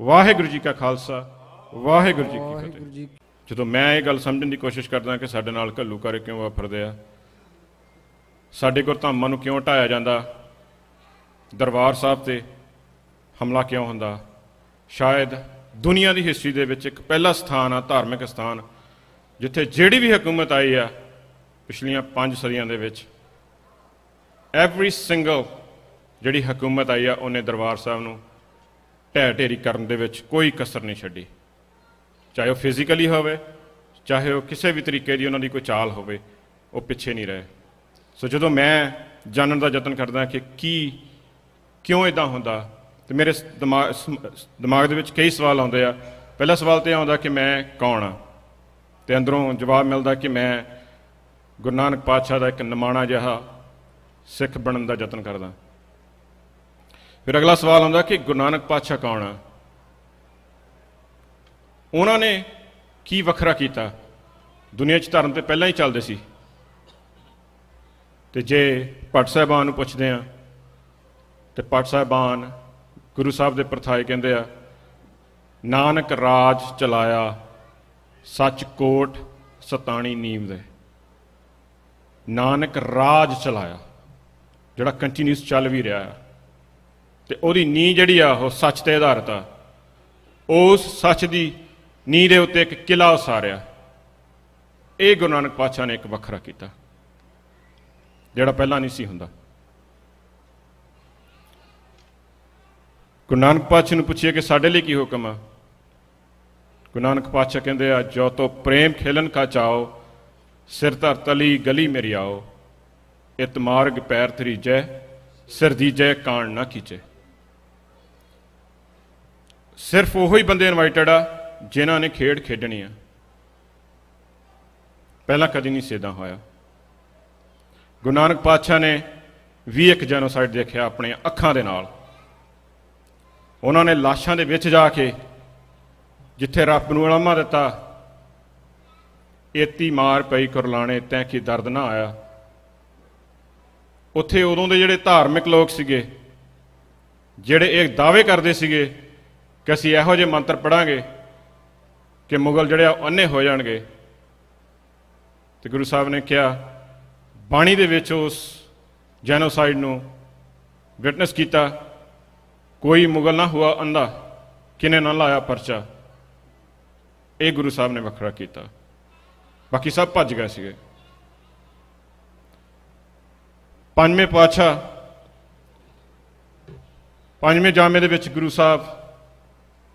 ਵਾਹਿਗੁਰੂ ਜੀ ਕਾ ਖਾਲਸਾ ਵਾਹਿਗੁਰੂ ਜੀ ਕੀ ਫਤਿਹ। ਜਦੋਂ ਮੈਂ ਇਹ ਗੱਲ ਸਮਝਣ ਦੀ ਕੋਸ਼ਿਸ਼ ਕਰਦਾ ਕਿ ਸਾਡੇ ਨਾਲ ਘੱਲੂ ਕਰ ਕਿਉਂ ਵਾਪਰਦੇ ਆ? ਸਾਡੇ ਗੁਰਧਾਮਾਂ ਨੂੰ ਕਿਉਂ ਢਾਇਆ ਜਾਂਦਾ? ਦਰਬਾਰ ਸਾਹਿਬ ਤੇ ਹਮਲਾ ਕਿਉਂ ਹੁੰਦਾ? ਸ਼ਾਇਦ ਦੁਨੀਆ ਦੀ ਹਿਸਟਰੀ ਦੇ ਵਿੱਚ ਇੱਕ ਪਹਿਲਾ ਸਥਾਨ ਆ ਧਾਰਮਿਕ ਸਥਾਨ ਜਿੱਥੇ ਜਿਹੜੀ ਵੀ ਹਕੂਮਤ ਆਈ ਆ ਪਿਛਲੀਆਂ 5 ਸਦੀਆਂ ਦੇ ਵਿੱਚ ਐਵਰੀ ਸਿੰਗਲ ਜਿਹੜੀ ਹਕੂਮਤ ਆਈ ਆ ਉਹਨੇ ਦਰਬਾਰ ਸਾਹਿਬ ਨੂੰ ਢਹਿ ਢੇਰੀ ਕਰਨ ਦੇ ਵਿੱਚ ਕੋਈ ਕਸਰ ਨਹੀਂ ਛੱਡੀ। ਚਾਹੇ ਉਹ ਫਿਜ਼ੀਕਲੀ ਹੋਵੇ, ਚਾਹੇ ਉਹ ਕਿਸੇ ਵੀ ਤਰੀਕੇ ਦੀ ਉਹਨਾਂ ਦੀ ਕੋਈ ਚਾਲ ਹੋਵੇ, ਉਹ ਪਿੱਛੇ ਨਹੀਂ ਰਹੇ। ਸੋ ਜਦੋਂ ਮੈਂ ਜਾਣਨ ਦਾ ਯਤਨ ਕਰਦਾ ਕਿ ਕੀ, ਕਿਉਂ ਇਦਾਂ ਹੁੰਦਾ, ਤੇ ਮੇਰੇ ਦਿਮਾਗ ਦਿਮਾਗ ਦੇ ਵਿੱਚ ਕਈ ਸਵਾਲ ਆਉਂਦੇ ਆ। ਪਹਿਲਾ ਸਵਾਲ ਤੇ ਇਹ ਆਉਂਦਾ ਕਿ ਮੈਂ ਕੌਣ ਆ? ਤੇ ਅੰਦਰੋਂ ਜਵਾਬ ਮਿਲਦਾ ਕਿ ਮੈਂ ਗੁਰੂ ਨਾਨਕ ਪਾਤਸ਼ਾਹ ਦਾ ਇੱਕ ਨਿਮਾਣਾ ਜਿਹਾ ਸਿੱਖ ਬਣਨ ਦਾ ਯਤਨ ਕਰਦਾ। ਫਿਰ ਅਗਲਾ ਸਵਾਲ ਆਉਂਦਾ ਕਿ ਗੁਰੂ ਨਾਨਕ ਪਾਤਸ਼ਾਹ ਕੌਣ ਆ? ਉਹਨਾਂ ਨੇ ਕੀ ਵੱਖਰਾ ਕੀਤਾ? ਦੁਨੀਆ 'ਚ ਧਰਮ ਤੇ ਪਹਿਲਾਂ ਹੀ ਚੱਲਦੇ ਸੀ। ਤੇ ਜੇ ਭੱਟ ਸਾਹਿਬਾਨ ਨੂੰ ਪੁੱਛਦੇ ਆ, ਤੇ ਭੱਟ ਸਾਹਿਬਾਨ ਗੁਰੂ ਸਾਹਿਬ ਦੇ ਪ੍ਰਥਾਏ ਕਹਿੰਦੇ ਆ, ਨਾਨਕ ਰਾਜ ਚਲਾਇਆ, ਸੱਚ ਕੋਟ ਸਤਾਣੀ ਨੀਮ ਦੇ। ਨਾਨਕ ਰਾਜ ਚਲਾਇਆ, ਜਿਹੜਾ ਕੰਟੀਨਿਊਸ ਚੱਲ ਵੀ ਰਿਹਾ ਆ। ਤੇ ਉਹਦੀ ਨੀਂਹ ਜਿਹੜੀ ਆ, ਉਹ ਸੱਚ ਤੇ ਆਧਾਰਿਤ ਆ। ਉਸ ਸੱਚ ਦੀ ਨੀਂਹ ਦੇ ਉੱਤੇ ਇੱਕ ਕਿਲਾ ਉਸਾਰਿਆ। ਇਹ ਗੁਰੂ ਨਾਨਕ ਪਾਤਸ਼ਾਹ ਨੇ ਇੱਕ ਵੱਖਰਾ ਕੀਤਾ, ਜਿਹੜਾ ਪਹਿਲਾਂ ਨਹੀਂ ਸੀ ਹੁੰਦਾ। ਗੁਰੂ ਨਾਨਕ ਪਾਤਸ਼ਾਹ ਨੂੰ ਪੁੱਛਿਆ ਕਿ ਸਾਡੇ ਲਈ ਕੀ ਹੁਕਮ ਆ? ਗੁਰੂ ਨਾਨਕ ਪਾਤਸ਼ਾਹ ਕਹਿੰਦੇ ਆ, ਜੋ ਤੋ ਪ੍ਰੇਮ ਖੇਲਨ ਕਾ ਚਾਓ ਸਿਰ ਧਰ ਤਲੀ ਗਲੀ ਮੇਰੀ ਆਓ। ਇਤ ਮਾਰਗ ਪੈਰ ਤਰੀਜੈ ਸਿਰ ਦੀ ਜੈ ਕਾਣ ਨਾ ਕੀਚੇ ਸਿਰਫ ਉਹੋ ਹੀ ਬੰਦੇ ਇਨਵਾਈਟਡ ਆ ਜਿਨ੍ਹਾਂ ਨੇ ਖੇਡ ਖੇਡਣੀ ਆ। ਪਹਿਲਾਂ ਕਦੀ ਨਹੀਂ ਸੇਦਾ ਹੋਇਆ। ਗੁਰੂ ਨਾਨਕ ਪਾਤਸ਼ਾਹ ਨੇ ਵੀ ਇੱਕ ਜੈਨੋਸਾਈਡ ਦੇਖਿਆ ਆਪਣੀਆਂ ਅੱਖਾਂ ਦੇ ਨਾਲ। ਉਹਨਾਂ ਨੇ ਲਾਸ਼ਾਂ ਦੇ ਵਿੱਚ ਜਾ ਕੇ ਜਿੱਥੇ ਰੱਬ ਨੂੰ ਅਲਾਮਾ ਦਿੱਤਾ, ਏਤੀ ਮਾਰ ਪਈ ਕੁਰਲਾਣੇ, ਤੈਂ ਕੀ ਦਰਦ ਨਾ ਆਇਆ। ਉੱਥੇ ਉਦੋਂ ਦੇ ਜਿਹੜੇ ਧਾਰਮਿਕ ਲੋਕ ਸੀਗੇ, ਜਿਹੜੇ ਇਹ ਦਾਅਵੇ ਕਰਦੇ ਸੀਗੇ ਕਿ ਅਸੀਂ ਇਹੋ ਜਿਹੇ ਮੰਤਰ ਪੜਾਂਗੇ ਕਿ ਮੁਗਲ ਜਿਹੜੇ ਆ ਉਹ ਅੰਨੇ ਹੋ ਜਾਣਗੇ। ਤੇ ਗੁਰੂ ਸਾਹਿਬ ਨੇ ਕਿਹਾ, ਬਾਣੀ ਦੇ ਵਿੱਚ ਉਸ ਜੈਨੋਸਾਈਡ ਨੂੰ ਵਿਟਨੈਸ ਕੀਤਾ, ਕੋਈ ਮੁਗਲ ਨਾ ਹੋਇਆ ਅੰਧਾ, ਕਿਨੇ ਨਾ ਲਾਇਆ ਪਰਚਾ। ਇਹ ਗੁਰੂ ਸਾਹਿਬ ਨੇ ਵੱਖਰਾ ਕੀਤਾ। ਬਾਕੀ ਸਭ ਭੱਜ ਗਏ ਸੀਗੇ। ਪੰਜਵੇਂ ਪਾਤਸ਼ਾਹ, ਪੰਜਵੇਂ ਜਾਮੇ ਦੇ ਵਿੱਚ ਗੁਰੂ ਸਾਹਿਬ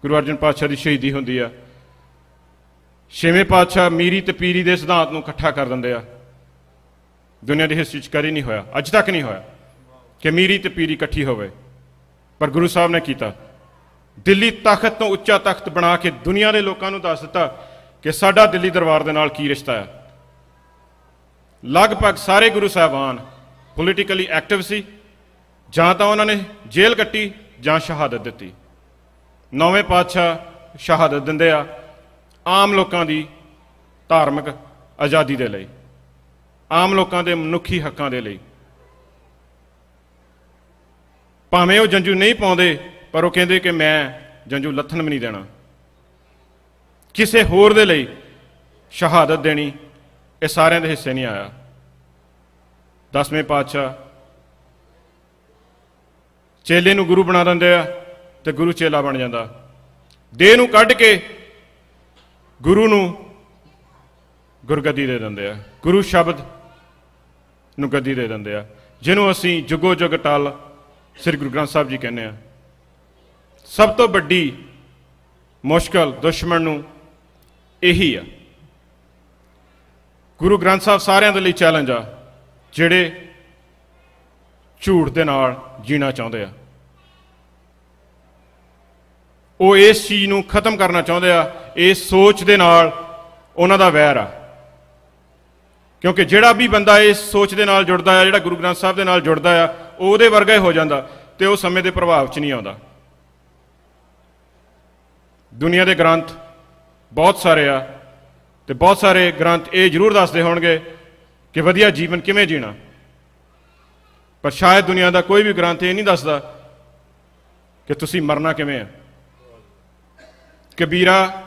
ਗੁਰੂ ਅਰਜਨ ਪਾਤਸ਼ਾਹ ਦੀ ਸ਼ਹੀਦੀ ਹੁੰਦੀ ਆ। ਛੇਵੇਂ ਪਾਤਸ਼ਾਹ ਮੀਰੀ ਤੇ ਪੀਰੀ ਦੇ ਸਿਧਾਂਤ ਨੂੰ ਇਕੱਠਾ ਕਰ ਦਿੰਦੇ ਆ। ਦੁਨੀਆ ਦੀ ਹਿਸਟਰੀ 'ਚ ਕਦੀ ਨਹੀਂ ਹੋਇਆ, ਅੱਜ ਤੱਕ ਨਹੀਂ ਹੋਇਆ ਕਿ ਮੀਰੀ ਤੇ ਪੀਰੀ ਇਕੱਠੀ ਹੋਵੇ। ਪਰ ਗੁਰੂ ਸਾਹਿਬ ਨੇ ਕੀਤਾ। ਦਿੱਲੀ ਤਖਤ ਤੋਂ ਉੱਚਾ ਤਖਤ ਬਣਾ ਕੇ ਦੁਨੀਆ ਦੇ ਲੋਕਾਂ ਨੂੰ ਦੱਸ ਦਿੱਤਾ ਕਿ ਸਾਡਾ ਦਿੱਲੀ ਦਰਬਾਰ ਦੇ ਨਾਲ ਕੀ ਰਿਸ਼ਤਾ ਹੈ। ਲਗਭਗ ਸਾਰੇ ਗੁਰੂ ਸਾਹਿਬਾਨ ਪੋਲੀਟੀਕਲੀ ਐਕਟਿਵ ਸੀ। ਜਾਂ ਤਾਂ ਉਹਨਾਂ ਨੇ ਜੇਲ੍ਹ ਕੱਟੀ ਜਾਂ ਸ਼ਹਾਦਤ ਦਿੱਤੀ। ਨੌਵੇਂ ਪਾਤਸ਼ਾਹ ਸ਼ਹਾਦਤ ਦਿੰਦੇ ਆ ਆਮ ਲੋਕਾਂ ਦੀ ਧਾਰਮਿਕ ਆਜ਼ਾਦੀ ਦੇ ਲਈ, ਆਮ ਲੋਕਾਂ ਦੇ ਮਨੁੱਖੀ ਹੱਕਾਂ ਦੇ ਲਈ। ਭਾਵੇਂ ਉਹ ਜੰਜੂ ਨਹੀਂ ਪਾਉਂਦੇ, ਪਰ ਉਹ ਕਹਿੰਦੇ ਕਿ ਮੈਂ ਜੰਜੂ ਲੱਥਣ ਵੀ ਨਹੀਂ ਦੇਣਾ। ਕਿਸੇ ਹੋਰ ਦੇ ਲਈ ਸ਼ਹਾਦਤ ਦੇਣੀ ਇਹ ਸਾਰਿਆਂ ਦੇ ਹਿੱਸੇ ਨਹੀਂ ਆਇਆ। ਦਸਵੇਂ ਪਾਤਸ਼ਾਹ ਚੇਲੇ ਨੂੰ ਗੁਰੂ ਬਣਾ ਦਿੰਦੇ ਆ। ਤੇ ਗੁਰੂ ਚੇਲਾ ਬਣ ਜਾਂਦਾ। ਦੇਹ ਨੂੰ ਕੱਢ ਕੇ ਗੁਰੂ ਨੂੰ ਗੁਰਗੱਦੀ ਦੇ ਦਿੰਦੇ ਆ। ਗੁਰੂ ਸ਼ਬਦ ਨੂੰ ਗੱਦੀ ਦੇ ਦਿੰਦੇ ਆ। ਜਿਹਨੂੰ ਅਸੀਂ ਜੁਗੋ ਜੁਗ ਟਲ ਸ੍ਰੀ ਗੁਰੂ ਗ੍ਰੰਥ ਸਾਹਿਬ ਜੀ ਕਹਿੰਦੇ ਆ। ਸਭ ਤੋਂ ਵੱਡੀ ਮੁਸ਼ਕਲ ਦੁਸ਼ਮਣ ਨੂੰ ਇਹੀ ਆ। ਗੁਰੂ ਗ੍ਰੰਥ ਸਾਹਿਬ ਸਾਰਿਆਂ ਦੇ ਲਈ ਚੈਲੰਜ ਆ, ਜਿਹੜੇ ਝੂਠ ਦੇ ਨਾਲ ਜੀਣਾ ਚਾਹੁੰਦੇ ਆ। ਉਹ ਇਸ ਚੀਜ਼ ਨੂੰ ਖਤਮ ਕਰਨਾ ਚਾਹੁੰਦੇ ਆ ਇਸ ਸੋਚ ਦੇ ਨਾਲ ਉਹਨਾਂ ਦਾ ਵੈਰ ਆ। ਕਿਉਂਕਿ ਜਿਹੜਾ ਵੀ ਬੰਦਾ ਇਸ ਸੋਚ ਦੇ ਨਾਲ ਜੁੜਦਾ ਆ, ਜਿਹੜਾ ਗੁਰੂ ਗ੍ਰੰਥ ਸਾਹਿਬ ਦੇ ਨਾਲ ਜੁੜਦਾ ਆ, ਉਹ ਉਹਦੇ ਵਰਗਾ ਹੀ ਹੋ ਜਾਂਦਾ ਤੇ ਉਹ ਸਮੇਂ ਦੇ ਪ੍ਰਭਾਵ 'ਚ ਨਹੀਂ ਆਉਂਦਾ। ਦੁਨੀਆ ਦੇ ਗ੍ਰੰਥ ਬਹੁਤ ਸਾਰੇ ਆ ਤੇ ਬਹੁਤ ਸਾਰੇ ਗ੍ਰੰਥ ਇਹ ਜ਼ਰੂਰ ਦੱਸਦੇ ਹੋਣਗੇ ਕਿ ਵਧੀਆ ਜੀਵਨ ਕਿਵੇਂ ਜੀਣਾ। ਪਰ ਸ਼ਾਇਦ ਦੁਨੀਆ ਦਾ ਕੋਈ ਵੀ ਗ੍ਰੰਥ ਇਹ ਨਹੀਂ ਦੱਸਦਾ ਕਿ ਤੁਸੀਂ ਮਰਨਾ ਕਿਵੇਂ ਆ। ਕਬੀਰਾ,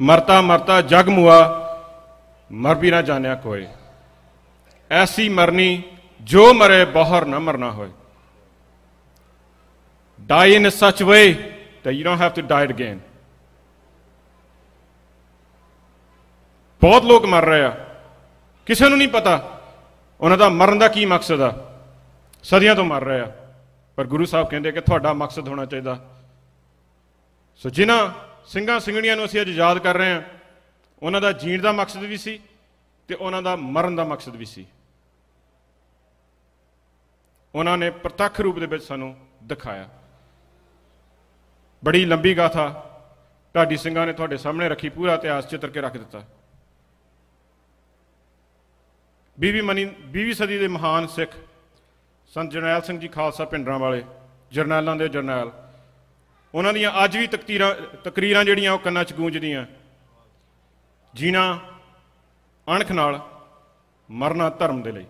ਮਰਤਾ ਮਰਤਾ ਜਗ ਮੁਆ, ਮਰ ਵੀ ਨਾ ਜਾਣਿਆ ਕੋਏ ਐਸੀ ਮਰਨੀ ਜੋ ਮਰੇ ਬਾਹਰ ਨਾ ਮਰਨਾ ਹੋਏ। Die in such way that you don't have to die again ਬਹੁਤ ਲੋਕ ਮਰ ਰਹੇ ਆ। ਕਿਸੇ ਨੂੰ ਨਹੀਂ ਪਤਾ ਉਹਨਾਂ ਦਾ ਮਰਨ ਦਾ ਕੀ ਮਕਸਦ ਆ। ਸਦੀਆਂ ਤੋਂ ਮਰ ਰਹੇ ਆ। ਪਰ ਗੁਰੂ ਸਾਹਿਬ ਕਹਿੰਦੇ ਕਿ ਤੁਹਾਡਾ ਮਕਸਦ ਹੋਣਾ ਚਾਹੀਦਾ। ਸੋ ਜਿਨ੍ਹਾਂ ਸਿੰਘਾਂ ਸਿੰਘਣੀਆਂ ਨੂੰ ਅਸੀਂ ਅੱਜ ਯਾਦ ਕਰ ਰਹੇ ਹਾਂ, ਉਹਨਾਂ ਦਾ ਜੀਣ ਦਾ ਮਕਸਦ ਵੀ ਸੀ ਤੇ ਉਹਨਾਂ ਦਾ ਮਰਨ ਦਾ ਮਕਸਦ ਵੀ ਸੀ। ਉਹਨਾਂ ਨੇ ਪ੍ਰਤੱਖ ਰੂਪ ਦੇ ਵਿੱਚ ਸਾਨੂੰ ਦਿਖਾਇਆ। ਬੜੀ ਲੰਬੀ ਗਾਥਾ ਢਾਡੀ ਸਿੰਘਾਂ ਨੇ ਤੁਹਾਡੇ ਸਾਹਮਣੇ ਰੱਖੀ, ਪੂਰਾ ਇਤਿਹਾਸ ਚਿੱਤਰ ਕੇ ਰੱਖ ਦਿੱਤਾ। ਬੀਵੀ ਮਨੀ 20ਵੀਂ ਸਦੀ ਦੇ ਮਹਾਨ ਸਿੱਖ ਸੰਤ ਜਰਨੈਲ ਸਿੰਘ ਜੀ ਖਾਲਸਾ ਪਿੰਡਰਾਂ ਵਾਲੇ ਜਰਨੈਲਾਂ ਦੇ ਜਰਨੈਲ ਉਹਨਾਂ ਦੀਆਂ ਅੱਜ ਵੀ ਤਕਤੀਰਾਂ, ਤਕਰੀਰਾਂ ਜਿਹੜੀਆਂ ਉਹ ਕੰਨਾਂ 'ਚ ਗੂੰਜਦੀਆਂ। ਜੀਣਾ ਅਣਖ ਨਾਲ ਮਰਨਾ ਧਰਮ ਦੇ ਲਈ।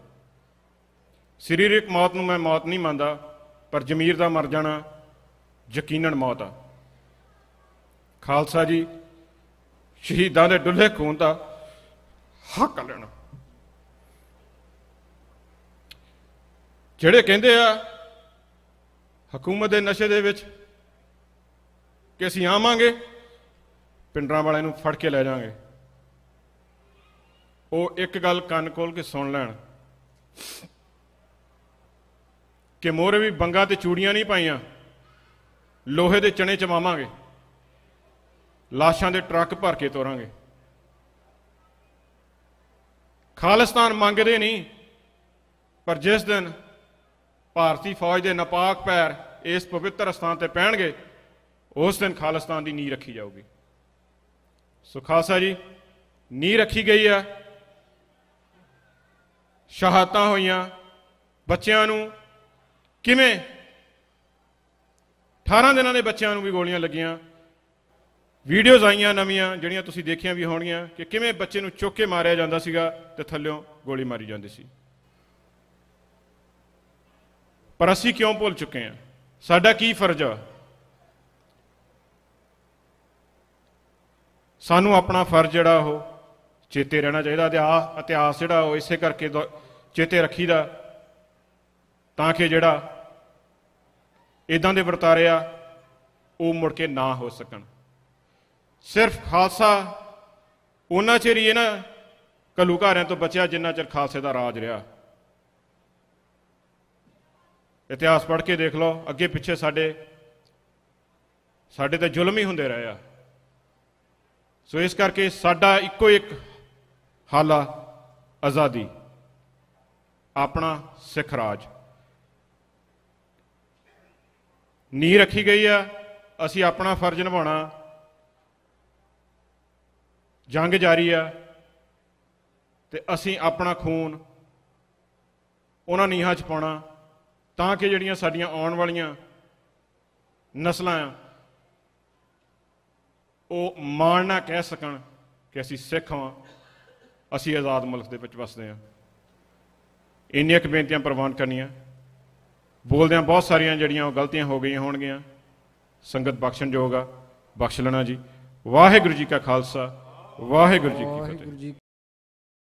ਸਰੀਰਕ ਮੌਤ ਨੂੰ ਮੈਂ ਮੌਤ ਨਹੀਂ ਮੰਨਦਾ, ਪਰ ਜ਼ਮੀਰ ਦਾ ਮਰ ਜਾਣਾ ਯਕੀਨਨ ਮੌਤ ਆ। ਖਾਲਸਾ ਜੀ, ਸ਼ਹੀਦਾਂ ਦੇ ਡੁੱਲੇ ਖੂਨ ਦਾ ਹੱਕ ਲੈਣਾ। ਜਿਹੜੇ ਕਹਿੰਦੇ ਆ, ਹਕੂਮਤ ਦੇ ਨਸ਼ੇ ਦੇ ਵਿੱਚ ਕਿ ਅਸੀਂ ਆਵਾਂਗੇ ਪਿੰਡਰਾਂ ਵਾਲਿਆਂ ਨੂੰ ਫੜ ਕੇ ਲੈ ਜਾਾਂਗੇ ਉਹ ਇੱਕ ਗੱਲ ਕੰਨ ਖੋਲ ਕੇ ਸੁਣ ਲੈਣ ਕਿ ਮੋਰੇ ਵੀ ਬੰਗਾ ਤੇ ਚੂੜੀਆਂ ਨਹੀਂ ਪਾਈਆਂ, ਲੋਹੇ ਦੇ ਚਣੇ ਚਮਾਵਾਂਗੇ ਲਾਸ਼ਾਂ ਦੇ ਟਰੱਕ ਭਰ ਕੇ ਤੋਰਾਂਗੇ। ਖਾਲਿਸਤਾਨ ਮੰਗਦੇ ਨਹੀਂ, ਪਰ ਜਿਸ ਦਿਨ ਭਾਰਤੀ ਫੌਜ ਦੇ ਨਪਾਕ ਪੈਰ ਇਸ ਪਵਿੱਤਰ ਸਥਾਨ ਤੇ ਪੈਣਗੇ ਉਸ ਦਿਨ ਖਾਲਿਸਤਾਨ ਦੀ ਨੀਂਹ ਰੱਖੀ ਜਾਊਗੀ। ਸੋ ਖਾਲਸਾ ਜੀ, ਨੀਂਹ ਰੱਖੀ ਗਈ ਆ। ਸ਼ਹਾਦਤਾਂ ਹੋਈਆਂ। ਬੱਚਿਆਂ ਨੂੰ ਕਿਵੇਂ? 18 ਦਿਨਾਂ ਦੇ ਬੱਚਿਆਂ ਨੂੰ ਵੀ ਗੋਲੀਆਂ ਲੱਗੀਆਂ। ਵੀਡੀਓਜ਼ ਆਈਆਂ ਨਵੀਆਂ, ਜਿਹੜੀਆਂ ਤੁਸੀਂ ਦੇਖੀਆਂ ਵੀ ਹੋਣਗੀਆਂ ਕਿ ਕਿਵੇਂ ਬੱਚੇ ਨੂੰ ਚੁੱਕ ਕੇ ਮਾਰਿਆ ਜਾਂਦਾ ਸੀਗਾ ਤੇ ਥੱਲਿਓਂ ਗੋਲੀ ਮਾਰੀ ਜਾਂਦੀ ਸੀ। ਪਰ ਅਸੀਂ ਕਿਉਂ ਭੁੱਲ ਚੁੱਕੇ ਹਾਂ? ਸਾਡਾ ਕੀ ਫਰਜ਼ ਆ? ਸਾਨੂੰ ਆਪਣਾ ਫਰਜ਼ ਜਿਹੜਾ ਉਹ ਚੇਤੇ ਰਹਿਣਾ ਚਾਹੀਦਾ ਇਤਿਹਾਸ ਇਤਿਹਾਸ ਜਿਹੜਾ ਉਹ ਇਸੇ ਕਰਕੇ ਦੁ- ਚੇਤੇ ਰੱਖੀਦਾ ਤਾਂ ਕਿ ਜਿਹੜਾ ਇਦਾਂ ਦੇ ਵਰਤਾਰੇ ਆ, ਉਹ ਮੁੜ ਕੇ ਨਾ ਹੋ ਸਕਣ। ਸਿਰਫ ਖਾਲਸਾ ਉਹਨਾਂ ਚਿਰ ਹੀ ਇਹ ਨਾ ਘੱਲੂਘਾਰਿਆਂ ਤੋਂ ਬਚਿਆ ਜਿੰਨਾ ਚਿਰ ਖਾਲਸੇ ਦਾ ਰਾਜ ਰਿਹਾ। ਇਤਿਹਾਸ ਪੜ੍ਹ ਕੇ ਦੇਖ ਲਓ, ਅੱਗੇ ਪਿੱਛੇ ਸਾਡੇ ਸਾਡੇ ਤੇ ਜ਼ੁਲਮ ਹੀ ਹੁੰਦੇ ਰਹੇ ਆ। ਸੋ ਇਸ ਕਰਕੇ ਸਾਡਾ ਇੱਕੋ ਇੱਕ ਹੱਲ ਆ ਆਜ਼ਾਦੀ, ਆਪਣਾ ਸਿੱਖ ਰਾਜ। ਨੀਂਹ ਰੱਖੀ ਗਈ ਆ, ਅਸੀਂ ਆਪਣਾ ਫਰਜ਼ ਨਿਭਾਉਣਾ। ਜੰਗ ਜਾਰੀ ਆ ਤੇ ਅਸੀਂ ਆਪਣਾ ਖੂਨ ਉਹਨਾਂ ਨੀਹਾਂ 'ਚ ਪਾਉਣਾ ਤਾਂ ਕਿ ਜਿਹੜੀਆਂ ਸਾਡੀਆਂ ਆਉਣ ਵਾਲੀਆਂ ਨਸਲਾਂ ਆ ਉਹ ਮਾਣ ਨਾ ਕਹਿ ਸਕਣ ਕਿ ਅਸੀਂ ਸਿੱਖ ਹਾਂ ਅਸੀਂ ਆਜ਼ਾਦ ਮੁਲਕ ਦੇ ਵਿੱਚ ਵਸਦੇ ਹਾਂ। ਇੰਨੀਆਂ ਕੁ ਬੇਨਤੀਆਂ ਪ੍ਰਵਾਨ ਕਰਨੀਆਂ। ਬੋਲਦਿਆਂ ਬਹੁਤ ਸਾਰੀਆਂ ਜਿਹੜੀਆਂ ਉਹ ਗਲਤੀਆਂ ਹੋ ਗਈਆਂ ਹੋਣਗੀਆਂ। ਸੰਗਤ ਬਖਸ਼ਣਯੋਗ ਆ ਬਖਸ਼ ਲੈਣਾ ਜੀ। ਵਾਹਿਗੁਰੂ ਜੀ ਕਾ ਖਾਲਸਾ ਵਾਹਿਗੁਰੂ ਜੀ ਕੀ ਫਤਿਹ।